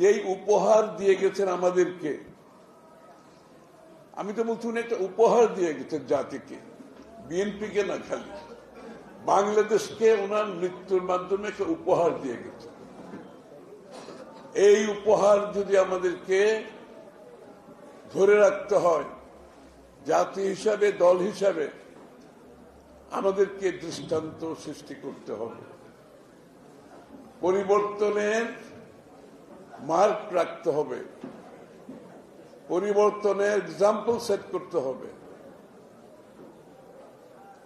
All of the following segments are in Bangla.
যেই উপহার দিয়ে গেছেন আমাদেরকে। আমি তো বলছি একটা উপহার দিয়ে গেছেন জাতিকে। বিএনপিকে না খালি। বাংলাদেশকে ওনার মৃত্যুর মাধ্যমে একটা উপহার দিয়ে গেছে এই উপহার যদি আমাদেরকে ধরে রাখতে হয়, জাতি হিসাবে, দল হিসাবে, আমাদেরকে দৃষ্টান্ত সৃষ্টি করতে হবে। পরিবর্তনের মার্ক রাখতে হবে। পরিবর্তনের এক্সাম্পল সেট করতে হবে।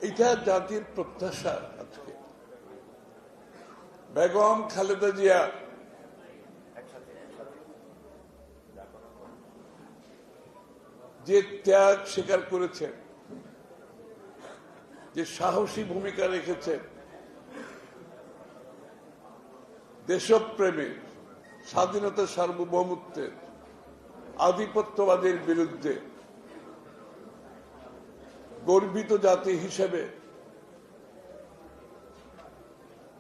এটা জাতির প্রত্যাশা আজকে। বেগম খালেদা জিয়া। যে ত্যাগ স্বীকার করেছেন যে সাহসী ভূমিকা রেখেছেন দেশপ্রেমের স্বাধীনতা সার্বভৌমত্বের আধিপত্যবাদের বিরুদ্ধে গর্বিত জাতি হিসেবে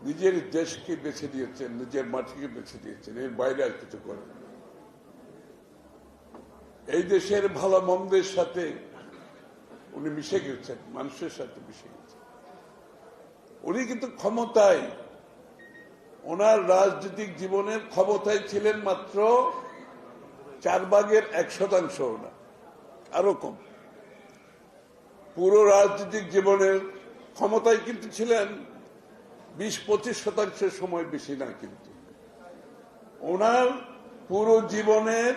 নিজের দেশকে বেছে দিয়েছেন নিজের মাটিকে বেছে দিয়েছেন এর বাইরে আর কিছু করেন এই দেশের ভালো মন্দের সাথে উনি মিশে গেছেন, মানুষের সাথে মিশে গেছেন। উনি কিন্তু ক্ষমতায় ওনার রাজনৈতিক জীবনের ক্ষমতায় ছিলেন মাত্র চার ভাগের এক শতাংশ না আরও কম। পুরো রাজনৈতিক জীবনের ক্ষমতায় কিন্তু ছিলেন, বিশ পঁচিশ শতাংশের সময় বেশি না কিন্তু। ওনার পুরো জীবনের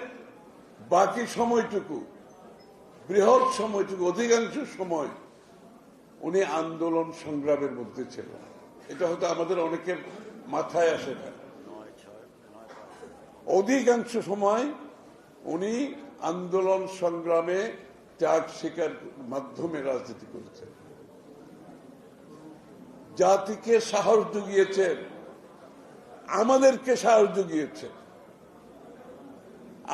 বাকি সময়টুকু, বৃহৎ সময়টুকু, অধিকাংশ সময় উনি আন্দোলন সংগ্রামের মধ্যে ছিলেন। এটা হয়তো আমাদের অনেকের মাথায় আসে না। অধিকাংশ সময় উনি আন্দোলন সংগ্রামে ত্যাগ স্বীকার মাধ্যমে রাজনীতি করেছেন। জাতিকে সাহস জুগিয়েছেন, আমাদেরকে সাহস জুগিয়েছেন।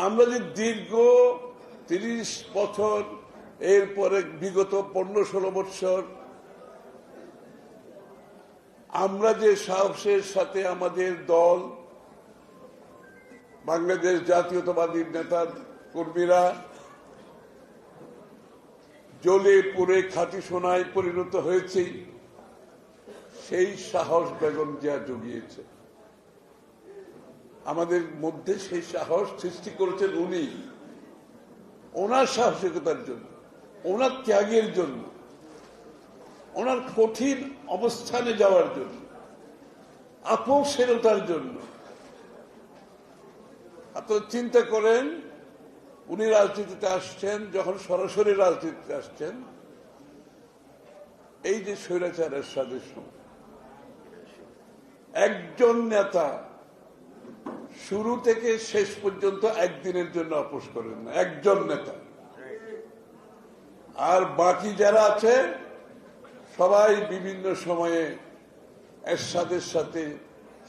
আমরা যে দীর্ঘ তিরিশ বছর এরপরে বিগত পনেরো ষোলো বৎসর আমরা যে সাহসের সাথে আমাদের দল, বাংলাদেশ জাতীয়তাবাদী নেতার কর্মীরা জ্বলে পুড়ে খাঁটি সোনায় পরিণত হয়েছে সেই সাহস বেগম জিয়া জুগিয়েছে। আমাদের মধ্যে সেই সাহস সৃষ্টি করেছেন উনি। ওনার সাহসিকতার জন্য, ওনার ত্যাগের জন্য। ওনার কঠিন অবস্থানে যাওয়ার জন্য আপোষেরতার জন্য। আপনারা চিন্তা করেন, উনি রাজনীতিতে আসছেন, যখন সরাসরি রাজনীতিতে আসছেন, এই যে স্বৈরাচারের সাদৃশ্য। একজন নেতা শুরু থেকে শেষ পর্যন্ত একদিনের জন্য আপোষ করেন না, একজন নেতা। আর বাকি যারা আছে সবাই বিভিন্ন সময়ে এরশাদের সাথে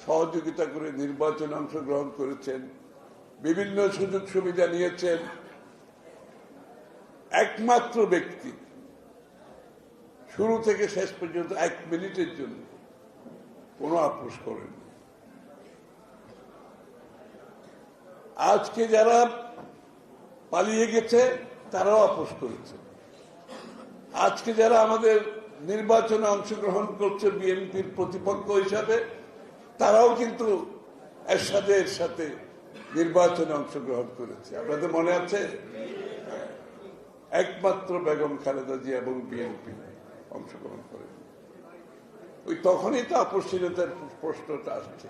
সহযোগিতা করে নির্বাচনে অংশগ্রহণ করেছেন, বিভিন্ন সুযোগ সুবিধা নিয়েছেন। একমাত্র ব্যক্তি, শুরু থেকে শেষ পর্যন্ত এক মিনিটের জন্য কোনো আপোষ করেন আজকে যারা পালিয়ে গেছে, তারাও আপোষ করেছে। আজকে যারা আমাদের নির্বাচনে অংশগ্রহণ করছে বিএনপির প্রতিপক্ষ হিসাবে, তারাও কিন্তু এরশাদের সাথে নির্বাচনে অংশগ্রহণ করেছে। আপনাদের মনে আছে? একমাত্র বেগম খালেদা জিয়া এবং বিএনপি অংশগ্রহণ করে। ওই তখনই তো আপসীনতার প্রশ্নটা আসছে।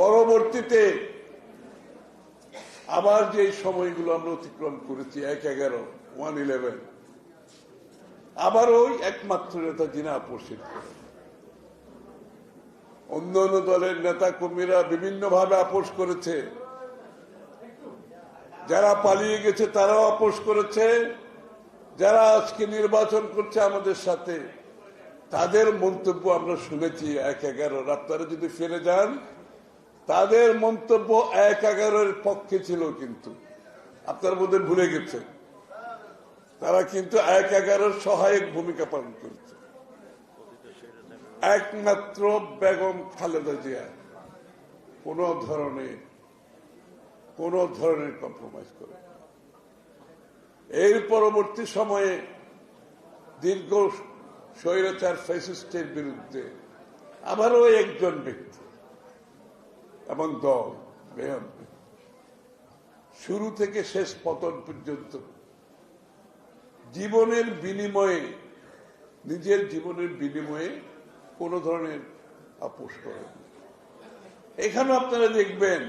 পরবর্তীতে আবার যে সময়গুলো আমরা অতিক্রম করেছি, এক এগারো ওয়ান ইলেভেন আবার ওই একমাত্র নেতা যিনি আপসিত অন্য অন্য দলের নেতা কর্মীরা বিভিন্ন ভাবে আপোষ করেছে। যারা পালিয়ে গেছে তারাও আপোষ করেছে। যারা আজকে নির্বাচন করছে আমাদের সাথে, তাদের মন্তব্য আমরা শুনেছি এক এগারোর আপনারা যদি ফিরে যান, তাদের মন্তব্য এক এগারোর পক্ষে ছিল কিন্তু। আপনার মধ্যে ভুলে গেছে তারা কিন্তু এক এগারোর সহায়ক ভূমিকা পালন করেছে। একমাত্র বেগম খালেদা জিয়া কোন ধরনের কোন ধরনের কম্প্রোমাইজ করে এর পরবর্তী সময়ে দীর্ঘ স্বৈরাচার ফ্যাসিস্টের বিরুদ্ধে আবারও একজন ব্যক্তি এবং দল শুরু থেকে শেষ পতন পর্যন্ত জীবনের বিনিময়ে, নিজের জীবনের বিনিময়ে কোন ধরনের আপোষ করেন। এখানে আপনারা দেখবেন,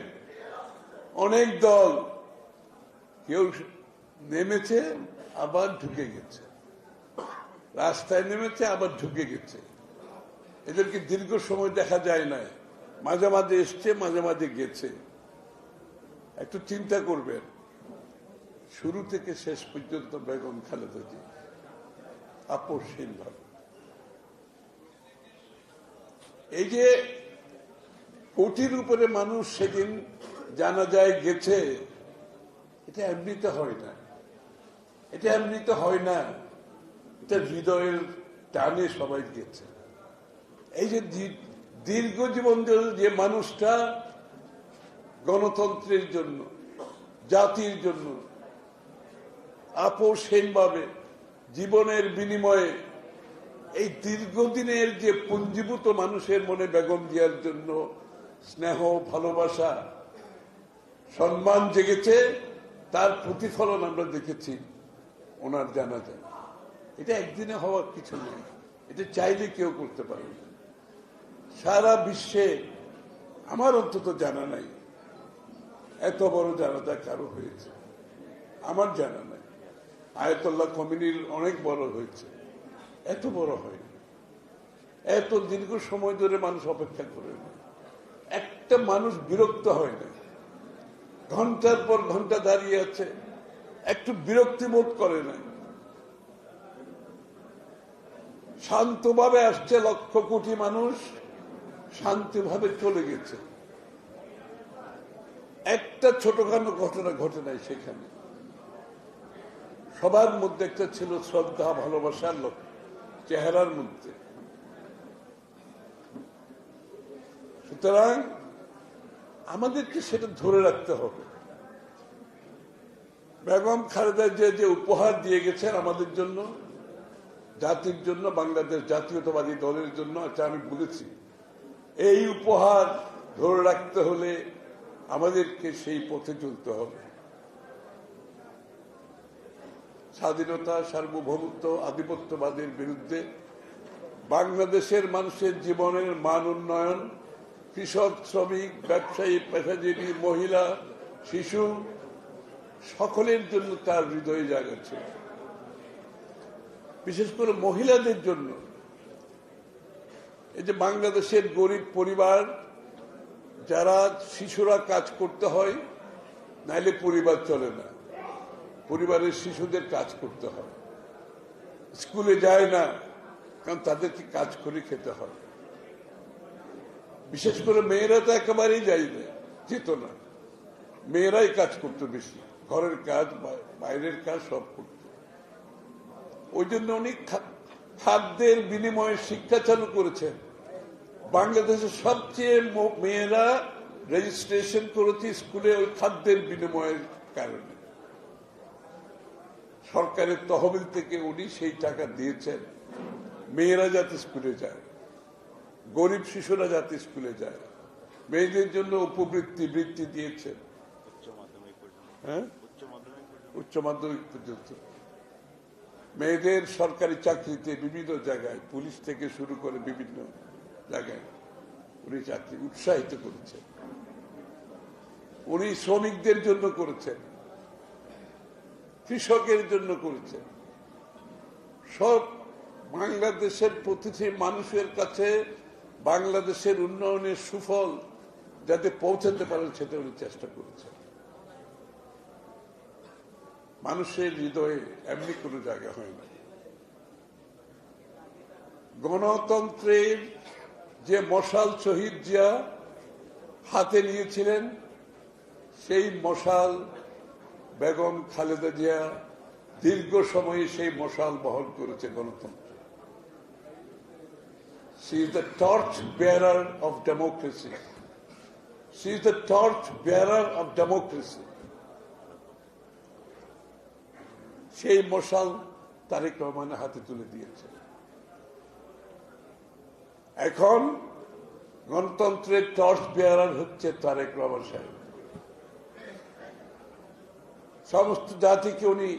অনেক দল কেউ নেমেছে, আবার ঢুকে গেছে। রাস্তায় নেমেছে, আবার ঢুকে গেছে। এদেরকে দীর্ঘ সময় দেখা যায় না মাঝে মাঝে এসছে, মাঝে মাঝে গেছে। একটু চিন্তা করবেন শুরু থেকে শেষ পর্যন্ত বেগম খালেদা জি আপোষহীন ভাবে। এই যে কোটির উপরে মানুষ সেদিন জানা যায় গেছে, এটা এমনিতে হয় না। এটা এমনিতে হয় না। এটা হৃদয়ের টানে সবাই গেছে। এই যে দীর্ঘ জীবন যে মানুষটা গণতন্ত্রের জন্য, জাতির জন্য আপোষহীনভাবে জীবনের বিনিময়ে এই দীর্ঘদিনের যে পুঞ্জীভূত মানুষের মনে বেগম জিয়ার জন্য স্নেহ, ভালোবাসা, সম্মান জেগেছে, তার প্রতিফলন আমরা দেখেছি ওনার জানা যায় এটা একদিনে হওয়ার কিছু নেই। এটা চাইলে কেউ করতে পারে সারা বিশ্বে আমার অন্তত জানা নাই, এত বড় জানাজা কারও হয়েছে। আমার জানা নাই আয়তল্লাহ কমিনির অনেক বড় হয়েছে। এত বড় হয়নি। এত দীর্ঘ সময় ধরে মানুষ অপেক্ষা করে একটা মানুষ বিরক্ত হয় না। ঘণ্টার পর ঘণ্টা দাঁড়িয়ে আছে, একটু বিরক্তি বোধ করে না। শান্তভাবে আসছে লক্ষ কোটি মানুষ, শান্তিভাবে চলে গেছে। একটা ছোটখাটো ঘটনা ঘটে নাই সেখানে। সবার মধ্যে একটা ছিল শ্রদ্ধা ভালোবাসার লোক চেহারার মধ্যে। সুতরাং আমাদেরকে সেটা ধরে রাখতে হবে। বেগম খালেদা যে যে উপহার দিয়ে গেছেন আমাদের জন্য, জাতির জন্য, বাংলাদেশ জাতীয়তাবাদী দলের জন্য আচ্ছা আমি বলেছি। এই উপহার ধরে রাখতে হলে আমাদেরকে সেই পথে চলতে হবে। স্বাধীনতা, সার্বভৌমত্ব, আধিপত্যবাদের বিরুদ্ধে বাংলাদেশের মানুষের জীবনের মান উন্নয়ন, কৃষক, শ্রমিক, ব্যবসায়ী, পেশাজীবী, মহিলা, শিশু, সকলের জন্য তার হৃদয়ে জাগাচ্ছে বিশেষ করে মহিলাদের জন্য। এই যে বাংলাদেশের গরিব পরিবার, যারা শিশুরা কাজ করতে হয়, নাইলে পরিবার চলে না। পরিবারের শিশুদের কাজ করতে হয়। স্কুলে যায় না, কারণ তাদেরকে কাজ করে খেতে হয়। বিশেষ করে মেয়েরা তো একেবারেই যাই না, যেত না। মেয়েরাই কাজ করতো বেশি, ঘরের কাজ বাইরের কাজ সব করত। ওই জন্য উনি খাদ্যের বিনিময়ে শিক্ষা চালু করেছেন। বাংলাদেশের সবচেয়ে মেয়েরা রেজিস্ট্রেশন করেছে স্কুলে ওই খাদ্যের বিনিময়ের কারণে। সরকারের তহবিল থেকে উনি সেই টাকা দিয়েছেন। মেয়েরা যাতে স্কুলে যায়, গরিব শিশুরা যাতে স্কুলে যায়, মেয়েদের জন্য উপবৃত্তি বৃত্তি দিয়েছেন। হ্যাঁ? উচ্চ মাধ্যমিক পর্যন্ত। মেয়েদের সরকারি চাকরিতে বিভিন্ন জায়গায়, পুলিশ থেকে শুরু করে বিভিন্ন জায়গায় উনি চাকরি উৎসাহিত করেছেন। উনি শ্রমিকদের জন্য করেছেন। কৃষকের জন্য করেছেন সব বাংলাদেশের প্রতিটি মানুষের কাছে বাংলাদেশের উন্নয়নের সুফল যাতে পৌঁছাতে পারেন সেটা উনি চেষ্টা করেছেন। মানুষের হৃদয়ে এমনি কোনো জায়গা হয় না। গণতন্ত্রের যে মশাল শহীদ জিয়া হাতে নিয়েছিলেন, সেই মশাল বেগম খালেদা জিয়া দীর্ঘ সময়ে সেই মশাল বহন করেছে গণতন্ত্র। She is the torch bearer of democracy. সেই মশাল তারেক রহমানের হাতে তুলে দিয়েছে। এখন গণতন্ত্রের টর্চ বেয়ারার হচ্ছে তারেক রহমান সাহেব। সমস্ত জাতিকে উনি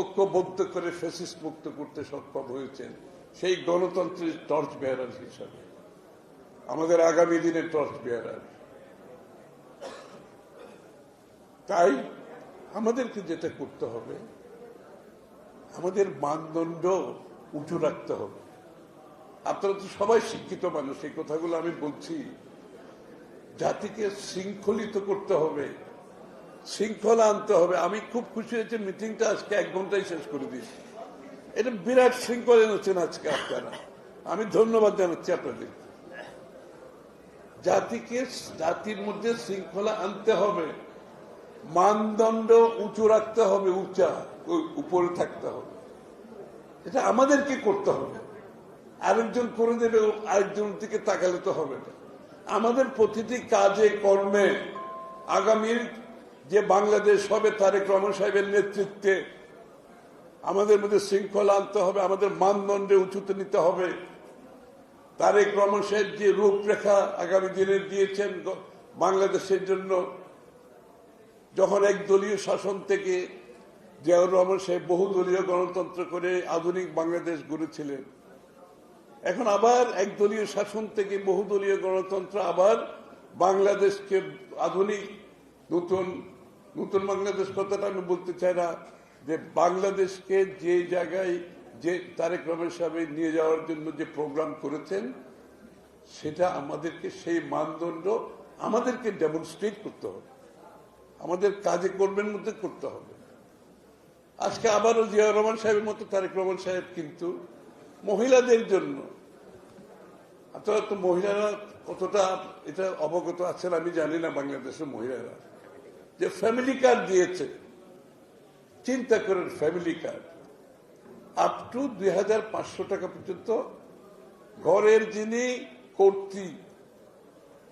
ঐক্যবদ্ধ করে ফেসিস মুক্ত করতে সক্ষম হয়েছেন, সেই গণতন্ত্রের টর্চ বেয়ারার হিসাবে। আমাদের আগামী দিনের টর্চ বেয়ারার তাই আমাদেরকে যেটা করতে হবে, আমাদের মানদণ্ড উঁচু রাখতে হবে। আপনারা তো সবাই শিক্ষিত মানুষ, এই কথাগুলো আমি বলছি। জাতিকে শৃঙ্খলিত করতে হবে। শৃঙ্খলা আনতে হবে। আমি খুব খুশি হয়েছি মিটিংটা আজকে এক ঘন্টায় শেষ করে দিয়েছি। এটা বিরাট শৃঙ্খলা এনেছেন আজকে আপনারা। আমি ধন্যবাদ জানাচ্ছি আপনাদের। জাতিকে, জাতির মধ্যে শৃঙ্খলা আনতে হবে। মানদণ্ড উঁচু রাখতে হবে, উঁচা উপরে থাকতে হবে। এটা আমাদেরকে করতে হবে। আরেকজন করে দেবে, ও আরেকজনের দিকে তাকালে তো হবে না। আমাদের প্রতিটি কাজে, কর্মে, আগামীর যে বাংলাদেশ হবে তারেক রহমান সাহেবের নেতৃত্বে, আমাদের মধ্যে শৃঙ্খলা আনতে হবে, আমাদের মানদণ্ডে উঁচুতে নিতে হবে। তারেক রহমান সাহেব যে রূপরেখা আগামী দিনে দিয়েছেন বাংলাদেশের জন্য, যখন এক দলীয় শাসন থেকে জিয়াউর রহমান সাহেব বহুদলীয় গণতন্ত্র করে আধুনিক বাংলাদেশ গড়েছিলেন, এখন আবার একদলীয় শাসন থেকে বহুদলীয় গণতন্ত্র আবার বাংলাদেশকে আধুনিক নতুন নতুন বাংলাদেশ কথাটা আমি বলতে চাই না, যে বাংলাদেশকে যে জায়গায় যে তারেক রহমান সাহেব নিয়ে যাওয়ার জন্য যে প্রোগ্রাম করেছেন, সেটা আমাদেরকে সেই মানদণ্ড আমাদেরকে ডেমনস্ট্রেট করতে হবে। আমাদের কাজে কর্মের মধ্যে করতে হবে। আজকে আবারও জিয়া রহমান সাহেবের মতো তারেক রহমান সাহেব কিন্তু মহিলাদের জন্য তো মহিলারা কতটা এটা অবগত আছেন আমি জানি না বাংলাদেশের মহিলারা। যে ফ্যামিলি কার্ড দিয়েছে। চিন্তা করেন ফ্যামিলি কার্ড আপ টু দুই হাজার পাঁচশো টাকা পর্যন্ত ঘরের যিনি কর্তৃ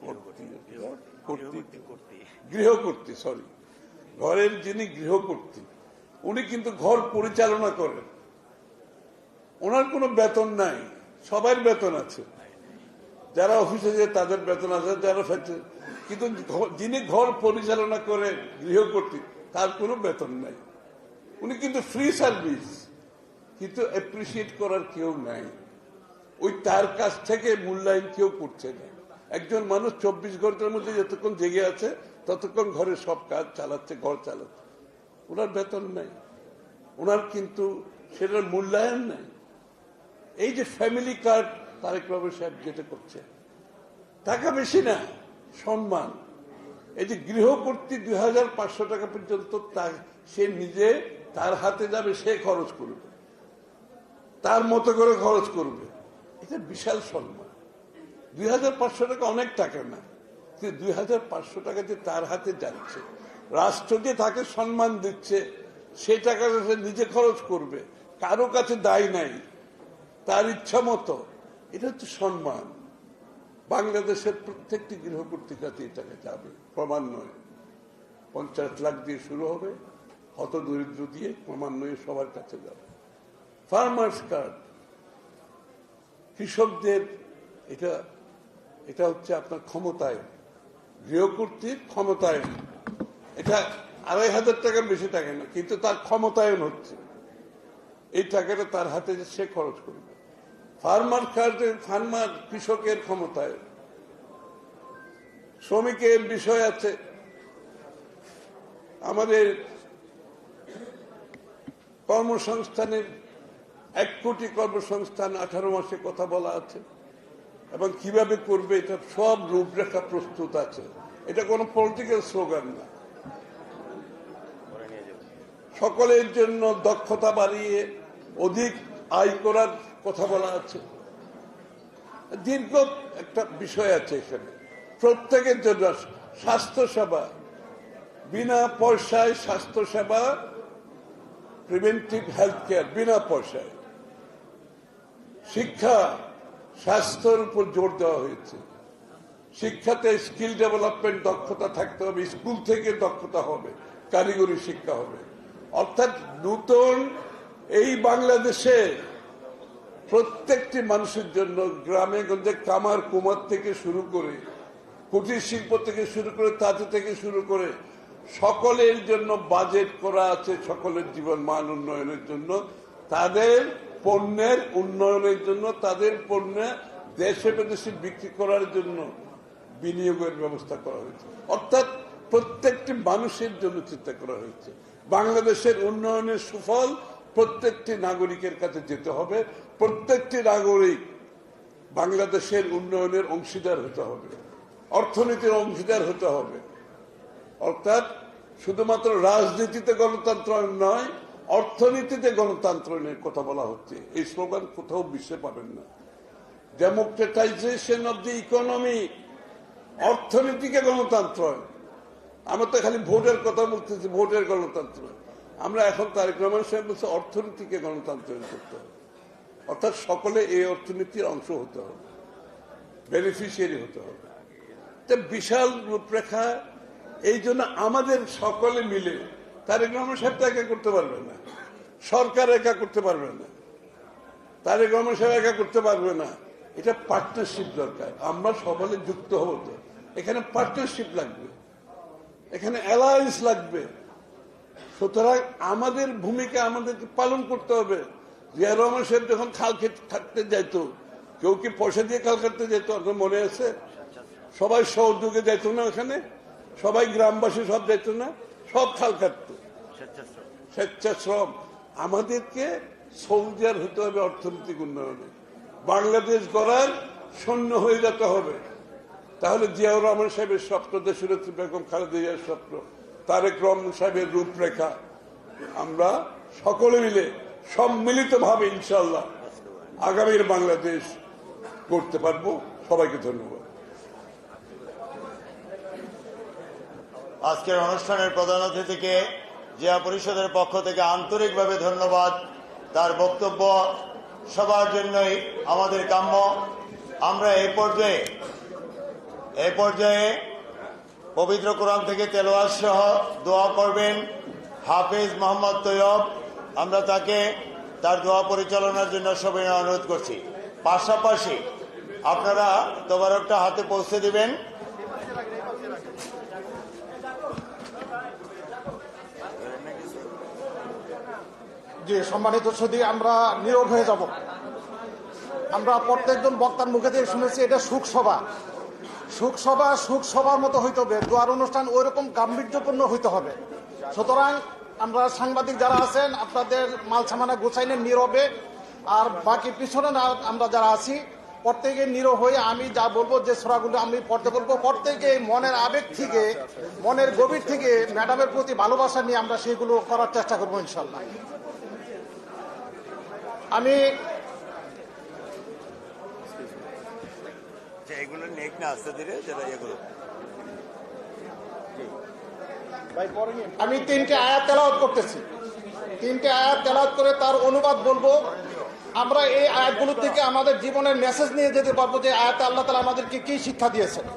কর্তৃ, করতে গৃহকর্ত্রী সরি ঘরের যিনি গৃহকর্ত্রী উনি কিন্তু ঘর পরিচালনা করেন। ওনার কোনো বেতন নাই, সবার বেতন আছে। যারা অফিসে যায় তাদের বেতন আছে, যারা কিন্তু যিনি ঘর পরিচালনা করেন, গৃহকর্ত্রী, তার কোনো বেতন নাই। উনি কিন্তু ফ্রি সার্ভিস কিন্তু অ্যাপ্রিসিয়েট করার কেউ নাই। ওই তার কাছ থেকে মূল্যায়ন কেউ করছে না। একজন মানুষ চব্বিশ ঘণ্টার মধ্যে যতক্ষণ জেগে আছে, ততক্ষণ ঘরে সব কাজ চালাচ্ছে, ঘর চালাচ্ছে। ওনার বেতন নাই। ওনার কিন্তু সেটার মূল্যায়ন নাই। এই যে ফ্যামিলি কার্ড তারেক রহমান সাহেব যেটা করছে, টাকা বেশি না। সম্মান। এই যে গৃহকর্তী দুই হাজার পাঁচশো টাকা পর্যন্ত সে নিজে তার হাতে যাবে, সে খরচ করবে। তার মতো করে খরচ করবে। এটা বিশাল সম্মান। দুই হাজার পাঁচশো টাকা অনেক টাকা না দুই হাজার পাঁচশো টাকা যে তার হাতে যাচ্ছে, রাষ্ট্র যে তাকে সম্মান দিচ্ছে, সে টাকাটা সে নিজে খরচ করবে, কারও কাছে দায় নাই, তার ইচ্ছা মতো, এটা হচ্ছে সম্মান। বাংলাদেশের প্রত্যেকটি গৃহকর্তীর কাছে এই টাকা যাবে ক্রমান্বয়ে পঞ্চাশ লাখ দিয়ে শুরু হবে, হত দরিদ্র দিয়ে ক্রমান্বয়ে সবার কাছে যাবে। Farmers card. কৃষকদের এটা এটা হচ্ছে আপনার ক্ষমতায়ন। গৃহকর্তীর ক্ষমতায়ন। এটা আড়াই হাজার টাকার বেশি টাকা না, কিন্তু তার ক্ষমতায়ন হচ্ছে। এই টাকাটা তার হাতে সে খরচ করবে ফার্মার ফার্মার কৃষকের ক্ষমতায়। শ্রমিকের বিষয় আছে। আমাদের কর্মসংস্থানের এক কোটি কর্মসংস্থান আঠারো মাসে কথা বলা আছে। এবং কীভাবে করবে, এটা সব রূপরেখা প্রস্তুত আছে। এটা কোনো পলিটিক্যাল স্লোগান না। সকলের জন্য দক্ষতা বাড়িয়ে অধিক আয় করার কথা বলা আছে দীর্ঘ একটা বিষয় আছে এখানে। প্রত্যেকের জন্য স্বাস্থ্য সেবা বিনা পয়সায় স্বাস্থ্য সেবা প্রিভেন্টিভ হেলথ কেয়ার বিনা পয়সায়। শিক্ষা, স্বাস্থ্যের উপর জোর দেওয়া হয়েছে। শিক্ষাতে স্কিল ডেভেলপমেন্ট দক্ষতা থাকতে হবে, স্কুল থেকে দক্ষতা হবে, কারিগরি শিক্ষা হবে। অর্থাৎ নতুন এই বাংলাদেশে প্রত্যেকটি মানুষের জন্য গ্রামে গঞ্জে কামার কুমার থেকে শুরু করে, কুটির শিল্প থেকে শুরু করে, তাঁতি থেকে শুরু করে, সকলের জন্য বাজেট করা আছে সকলের জীবন মান উন্নয়নের জন্য। তাদের পণ্যের উন্নয়নের জন্য, তাদের পণ্য দেশে বিদেশে বিক্রি করার জন্য বিনিয়োগের ব্যবস্থা করা হয়েছে। অর্থাৎ প্রত্যেকটি মানুষের জন্য চিন্তা করা হয়েছে। বাংলাদেশের উন্নয়নের সুফল প্রত্যেকটি নাগরিকের কাছে যেতে হবে, প্রত্যেকটি নাগরিক বাংলাদেশের উন্নয়নের অংশীদার হতে হবে, অর্থনীতির অংশীদার হতে হবে। অর্থাৎ শুধুমাত্র রাজনীতিতে গণতন্ত্র নয়, অর্থনীতিতে গণতন্ত্রের কথা বলা হচ্ছে। এই স্লোগান কোথাও বিশ্বে পাবেন না। ডেমোক্রেটাইজেশন অব দি ইকোনমি অর্থনীতিকে গণতন্ত্র। আমরা তো খালি ভোটের কথা বলতেছি, ভোটের গণতন্ত্র। আমরা এখন তারেক রহমান সাহেব বলছে, অর্থনীতিকে গণতান্ত্রিক করতে হবে। অর্থাৎ সকলে এই অর্থনীতির অংশ হতে হবে। বেনিফিশিয়ারি হতে হবে। এটা বিশাল রূপরেখা, এই জন্য আমাদের সকলে মিলে, তারেক রহমান সাহেব তো একা করতে পারবে না। সরকার একা করতে পারবে না। তারেক রহমান সাহেব একা করতে পারবে না। এটা পার্টনারশিপ দরকার। আমরা সকলে যুক্ত হব তো। এখানে পার্টনারশিপ লাগবে। এখানে অ্যালায়েন্স লাগবে। সুতরাং আমাদের ভূমিকা আমাদেরকে পালন করতে হবে। জিয়া রহমান সাহেব যখন খাল খেত- যাইত, কেউ কি পয়সা দিয়ে খাল কাটতে যেত আপনার মনে আছে? সবাই সহযোগে যাইত না ওখানে? সবাই গ্রামবাসী সব যাইত না? সব খাল কাটতো স্বেচ্ছাশ্রম। আমাদেরকে সৌজার হতে হবে অর্থনৈতিক উন্নয়নে। বাংলাদেশ গড়ার শূন্য হয়ে যেতে হবে। তাহলে জিয়াউর রহমান সাহেবের স্বপ্ন দেশরত্রী বেগম খালেদা জিয়ার স্বপ্ন। তারেক রহমান সাহেবের রূপরেখা। আমরা সকলে মিলে সম্মিলিতভাবে ইনশাল্লাহ আগামীর বাংলাদেশ করতে পারব। সবাইকে ধন্যবাদ। আজকের অনুষ্ঠানের প্রধান অতিথিকে জিয়া পরিষদের পক্ষ থেকে আন্তরিকভাবে ধন্যবাদ। তার বক্তব্য সবার জন্যই আমাদের কাম্য। আমরা এই পর্যায়ে এই পর্যায়ে পবিত্র কোরআন থেকে তেলোয়ার সহ দোয়া করবেন। হাফিজ মোহাম্মদ তৈয়ব, আমরা তাকে তার দোয়া পরিচালনার জন্য সবাই অনুরোধ করছি। পাশাপাশি আপনারা তোবারকটা হাতে পৌঁছে দিবেন। যে সম্মানিত সদী, আমরা নীরব হয়ে যাব। আমরা প্রত্যেকজন বক্তার মুখে থেকে শুনেছি, এটা সুখ সভা। সুখ সভা সুখ সভার মতো হইতে হবে। দোয়ার অনুষ্ঠান ওই রকম গাম্ভীর্যপূর্ণ হইতে হবে। সুতরাং আমরা সাংবাদিক যারা আছেন, আপনাদের মাল সামানা গুছাইনে নীরবে, আর বাকি পিছনে না আমরা যারা আছি, প্রত্যেকে নীরব হয়ে আমি যা বলব, যে সোরাগুলো আমি পড়তে বলব, প্রত্যেকে মনের আবেগ থেকে, মনের গভীর থেকে ম্যাডামের প্রতি ভালোবাসা নিয়ে আমরা সেগুলো করার চেষ্টা করব ইনশাল্লাহ। আমি যে এগুলো নেক না আস্তে ধীরে যেটা এগুলো আমি তিনটে আয়াত তেলাওয়াত করতেছি তিনটে আয়াত তেলাওয়াত করে তার অনুবাদ বলবো আমরা এই আয়াতগুলো থেকে আমাদের জীবনের মেসেজ নিয়ে যেতে পারবো যে আয়াতে আল্লাহ তালা আমাদেরকে কি শিক্ষা দিয়েছেন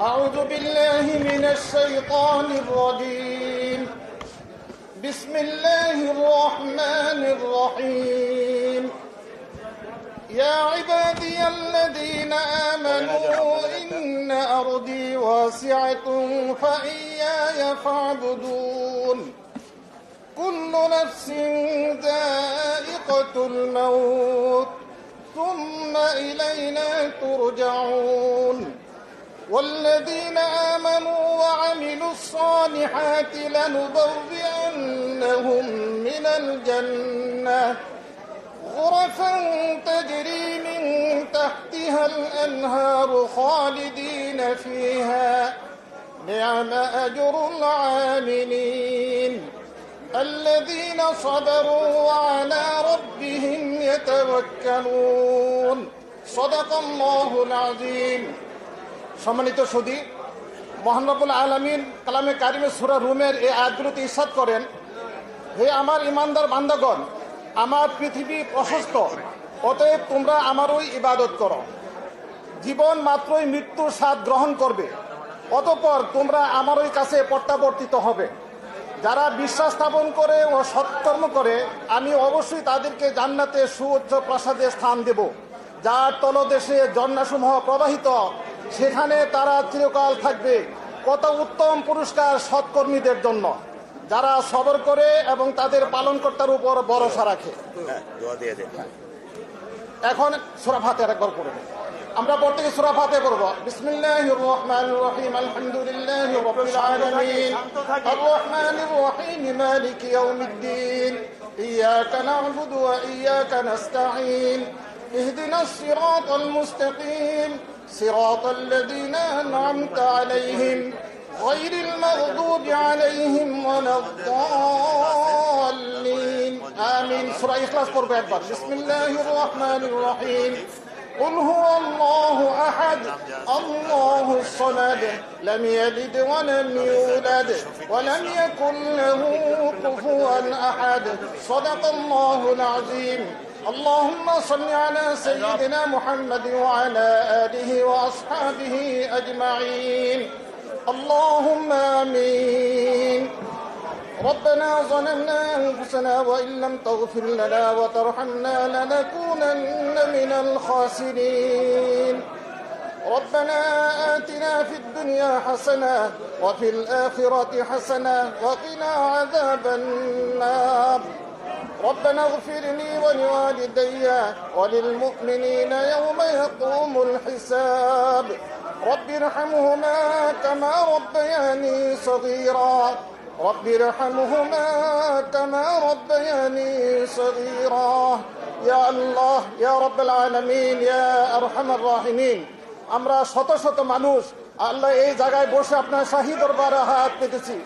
أعوذ بالله من الشيطان الرجيم بسم الله الرحمن الرحيم يا عبادي الذين آمنوا إن أرضي واسعة فإياي فاعبدون. كل نفس ذائقة الموت ثم إلينا ترجعون. والذين آمنوا وعملوا الصالحات لنبوئنهم من الجنة. غرفا تجري من تحتها الأنهار خالدين فيها نعم أجر العاملين الذين صبروا وعلى ربهم يتوكلون صدق الله العظيم সম্মানিত সদী মহানবুল আলমিন কালামে কারিমের সুরা রুমের এই আয়াতগুলোতে ইসাদ করেন হে আমার ইমানদার বান্দাগণ আমার পৃথিবী প্রশস্ত, অতএব তোমরা আমারই ইবাদত করো। জীবন মাত্রই মৃত্যুর স্বাদ গ্রহণ করবে, অতঃপর তোমরা আমার ওই কাছে প্রত্যাবর্তিত হবে। যারা বিশ্বাস স্থাপন করে ও সৎকর্ম করে, আমি অবশ্যই তাদেরকে জান্নাতে সুউচ্চ প্রাসাদে স্থান দেব। যার তলদেশে জন্নাসমূহ প্রবাহিত, সেখানে তারা চিরকাল থাকবে। কত উত্তম পুরস্কার সৎকর্মীদের জন্য। যারা সবর করে এবং তাদের পালনকর্তার উপর ভরসা রাখে। এখন সুরাফাতে একবার পড়ে আমরা প্রত্যেকে সুরা সুরাফাতে পড়ব। বিসমিল্লাহ রহমান রহিম। আলহামদুলিল্লাহি রাব্বিল আলামিন। আর রহমানির রহিম। মালিকি ইয়াউমিদ্দিন। ইয়াকা না'বুদু ওয়া ইয়াকা ইহদিনাস সিরাতাল মুস্তাকিম। সিরাতাল আন'আমতা আলাইহিম। غير المغضوب عليهم ولا الضالين. آمين. سورة إخلاص قرب أكبر. بسم الله الرحمن الرحيم. قل هو الله أحد. الله الصمد. لم يلد ولم يولد ولم يكن له كفوا أحد. صدق الله العظيم. اللهم صل على سيدنا محمد وعلى آله وأصحابه أجمعين. اللهم آمين. ربنا ظلمنا أنفسنا وإن لم تغفر لنا وترحمنا لنكونن من الخاسرين. ربنا آتنا في الدنيا حسنة وفي الآخرة حسنة وقنا عذاب النار. ربنا اغفر لي ولوالدي وللمؤمنين يوم يقوم الحساب. رب ارحمهما كما ربياني صغيرا رب ارحمهما كما ربياني صغيرا يا الله يا رب العالمين يا أرحم الراحمين আমরা শত শত মানুষ আল্লাহ এই জায়গায় বসে আপনার শাহী দরবারে হাত পেতেছি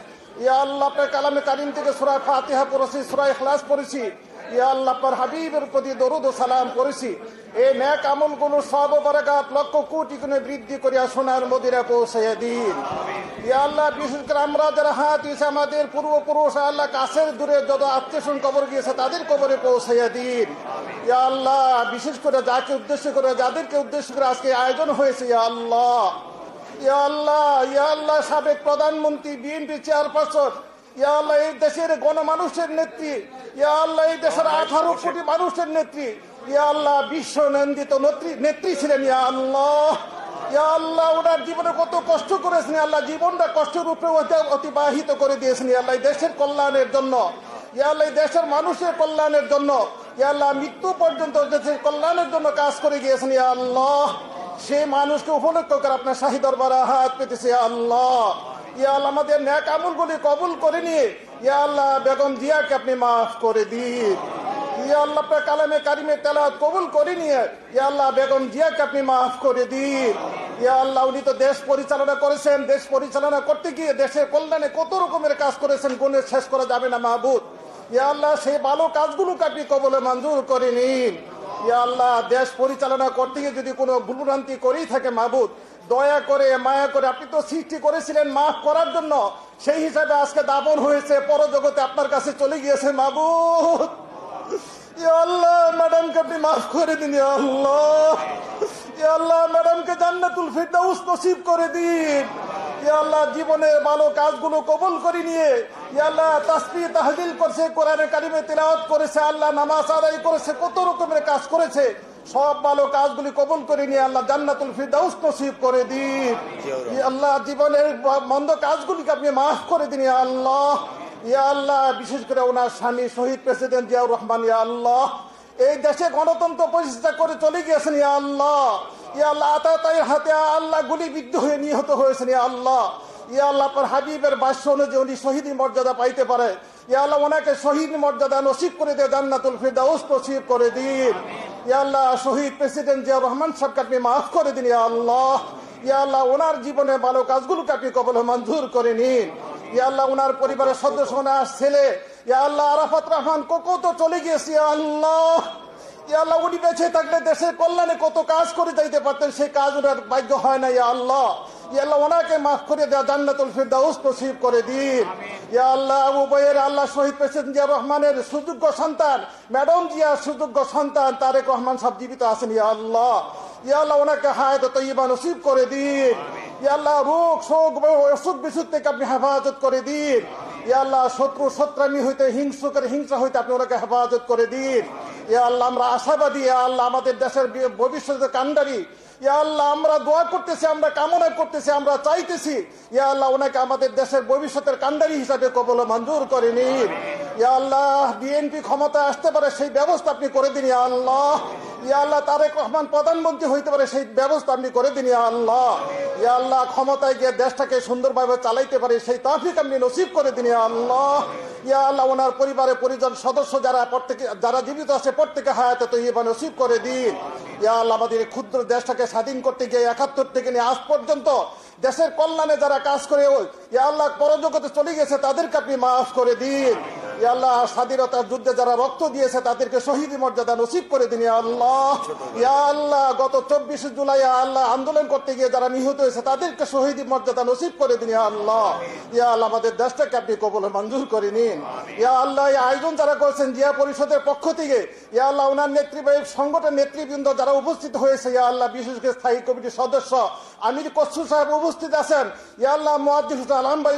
ইয়া আল্লাহ আপনার কালামে কারিম থেকে সুরায় ফাতিহা পড়েছি সুরায় খ্লাস পড়েছি ইয়া আপনার হাবিবের প্রতি দরুদ সালাম করেছি। এই ন্যাক আমলগুলো সব বরাকাত লক্ষ কোটি গুণে বৃদ্ধি করিয়া সোনার মদিরা পৌঁছাইয়া দিন। ইয়া আল্লাহ, বিশেষ করে আমরা যারা হাত দিয়েছে আমাদের পূর্বপুরুষ আল্লাহ, কাছের দূরে যত আত্মীয় কবর গিয়েছে, তাদের কবরে পৌঁছাইয়া দিন। ইয়া আল্লাহ, বিশেষ করে যাকে উদ্দেশ্য করে, যাদেরকে উদ্দেশ্য করে আজকে আয়োজন হয়েছে, ইয়া আল্লাহ। ইয়া আল্লাহ ইয়া আল্লাহ, সাবেক প্রধানমন্ত্রী, বিএনপি চেয়ারপারসন ইয়া আল্লাহ এই দেশের গণমানুষের নেত্রী। ইয়া আল্লাহ এই দেশের আঠারো কোটি মানুষের নেত্রী। ইয়া আল্লাহ বিশ্ব নন্দিত নেত্রী ছিলেন ইয়া আল্লাহ। ইয়া আল্লাহ ওনার জীবনে কত কষ্ট করেছেন আল্লাহ জীবনটা কষ্টের উপরে অতি- অতিবাহিত করে দিয়েছেন ইয়া আল্লাহ দেশের কল্যাণের জন্য। ইয়া আল্লাহ দেশের মানুষের কল্যাণের জন্য। ইয়া আল্লাহ মৃত্যু পর্যন্ত দেশের কল্যাণের জন্য কাজ করে গিয়েছেন ইয়া আল্লাহ। সেই মানুষকে উপলক্ষ করে আপনার শাহী দরবারে হাত পেতেছে আল্লাহ। ইয়া আমাদের ন্যাক আমলগুলি কবুল করে নিয়ে, ইয়া আল্লাহ, বেগম জিয়াকে আপনি মাফ করে দিন। ইয়া আল্লাহ কবুল করে নিয়ে, ইয়া আল্লাহ, বেগম জিয়াকে আপনি মাফ করে দিন। ইয়া আল্লাহ, উনি তো দেশ পরিচালনা করেছেন, দেশ পরিচালনা করতে গিয়ে দেশের কল্যাণে কত রকমের কাজ করেছেন শেষ করা যাবে না মাহবুদ। ইয়া আল্লাহ, সেই ভালো কাজগুলোকে আপনি কবলে মঞ্জুর করে নিন। আল্লাহ, দেশ পরিচালনা করতে গিয়ে যদি কোনো ভুলভ্রান্তি করেই থাকে মাহবুদ, দয়া করে, মায়া করে, আপনি তো সৃষ্টি করেছিলেন, মাফ করার জন্য। সেই হিসাবে আজকে দাপন হয়েছে, পরজগতে আপনার কাছে চলে গিয়েছে মাহবুদ। আল্লাহ, ম্যাডামকে আপনি মাফ করে দিন আল্লাহ। আল্লাহ, ম্যাডামকে জান্নাতুল ফিরদাউস নসিব করে দিন। আল্লাহ, জীবনের ভালো কাজগুলো কবুল করে নিয়ে আল্লাহ, তাসবিহ তাহলিল করছে, কোরআনে কারিমে তেলাওয়াত করেছে, আল্লাহ নামাজ আদায় করেছে, কত রকমের কাজ করেছে। সব ভালো কাজগুলি কবুল করে নিয়ে আল্লাহ জান্নাতুল ফিরদাউস নসিব করে দিন। আল্লাহ, জীবনের মন্দ কাজগুলিকে আপনি মাফ করে দিন আল্লাহ। ইয়া আল্লাহ, বিশেষ করে ওনার স্বামী শহীদ প্রেসিডেন্ট জিয়াউর রহমান ইয়া আল্লাহ। এই দেশে গণতন্ত্র প্রতিষ্ঠা করে চলে গিয়েছেন ইয়া আল্লাহ। হাতে আল্লাহ, গুলিবিদ্ধ হয়ে নিহত হয়েছেন আল্লাহ। ইয়া আপনার হাবিবের বাস্য অনুযায়ী উনি শহীদ মর্যাদা পাইতে পারে। ওনাকে শহীদ মর্যাদা নসিব করে করে দিন। শহীদ প্রেসিডেন্ট রহমান মাফ করে দিন আল্লাহ। ওনার জীবনে ভালো কাজগুলোকে আপনি কবল মঞ্জুর করে নিন। ইয়া আল্লাহ, ওনার পরিবারের সদস্য ছেলে। ইয়া আল্লাহ, আরাফাত রহমান কোকো তো চলে গিয়েছে আল্লাহ। ইয়া আল্লাহ উনি বেঁচে থাকলে দেশের কল্যাণে কত কাজ করে যাইতে পারতেন সেই কাজ ওনার ভাগ্য হয় না ইয়া আল্লাহ। ইয়া আল্লাহ ওনাকে মাফ করে দেওয়া জান্নাতুল ফিরদাউস নসিব করে দিন। ইয়া আল্লাহ উভয়ের আল্লাহ শহীদ প্রেসিডেন্ট জিয়া রহমানের সুযোগ্য সন্তান ম্যাডাম জিয়া সুযোগ্য সন্তান তারেক রহমান সব জীবিত আছেন ইয়া আল্লাহ। ইয়া আল্লাহ ওনাকে হায়াত তৈবা নসিব করে দিন। ইয়া আল্লাহ রোগ শোক অসুখ বিসুখ থেকে আপনি হেফাজত করে দিন। আল্লাহ, শত্রু শত্রামি হইতে হিংসুকের হিংসা হইতে আপনি ওনাকে হেফাজত করে দিন। ইয়া আল্লাহ, আমরা আশাবাদী আল্লাহ, আমাদের দেশের ভবিষ্যতে ভবিষ্যতের কান্ডারি ইয়া আল্লাহ, আমরা দোয়া করতেছি, আমরা কামনা করতেছি, আমরা চাইতেছি। ইয়া আল্লাহ, ওনাকে আমাদের দেশের ভবিষ্যতের কান্ডারি হিসাবে কবল মঞ্জুর ইয়া আল্লাহ বিএনপি ক্ষমতায় আসতে পারে, সেই ব্যবস্থা আপনি করে দিন, ইয়া আল্লাহ। ইয়া আল্লাহ, তারেক রহমান প্রধানমন্ত্রী হইতে পারে, সেই ব্যবস্থা আপনি করে দিন, ইয়া আল্লাহ। ইয়া আল্লাহ, ক্ষমতায় গিয়ে দেশটাকে সুন্দরভাবে চালাইতে পারে, সেই তাফিক আপনি নসিব করে দিন, ইয়া আল্লাহ। ইয়া আল্লাহ, ওনার পরিবারের পরিজন সদস্য যারা প্রত্যেকে যারা জীবিত আছে, প্রত্যেকে হায়াতে তো ইবা নসিব করে দিন। ইয়া আমাদের ক্ষুদ্র দেশটাকে স্বাধীন করতে গিয়ে একাত্তর থেকে নিয়ে আজ পর্যন্ত দেশের কল্যাণে যারা কাজ করে ওই, ইয়া আল্লাহ পরজগতে চলে গেছে, তাদেরকে আপনি মাফ করে দিন। আল্লাহ স্বাধীনতার যুদ্ধে যারা রক্ত দিয়েছে তাদেরকে শহীদ মর্যাদা নসিব করে দিন আল্লাহ। ইয়া আল্লাহ, গত চব্বিশে জুলাই আল্লাহ, আন্দোলন করতে গিয়ে যারা নিহত হয়েছে তাদেরকে শহীদ মর্যাদা নসিব করে দিন আল্লাহ। ইয়া আল্লাহ, আমাদের দেশটাকে আপনি কবলে মঞ্জুর করে নিন। ইয়া আল্লাহ, এই আয়োজন যারা করেছেন জিয়া পরিষদের পক্ষ থেকে, ইয়া আল্লাহ, ওনার নেতৃত্বে সংগঠন নেতৃবৃন্দ যারা উপস্থিত হয়েছে, ইয়া আল্লাহ, বিশেষ করে স্থায়ী কমিটির সদস্য আমির কসু সাহেব উপস্থিত আছেন। ইয়া আল্লাহ মুয়াজ্জিদ হুসেন আলম ভাই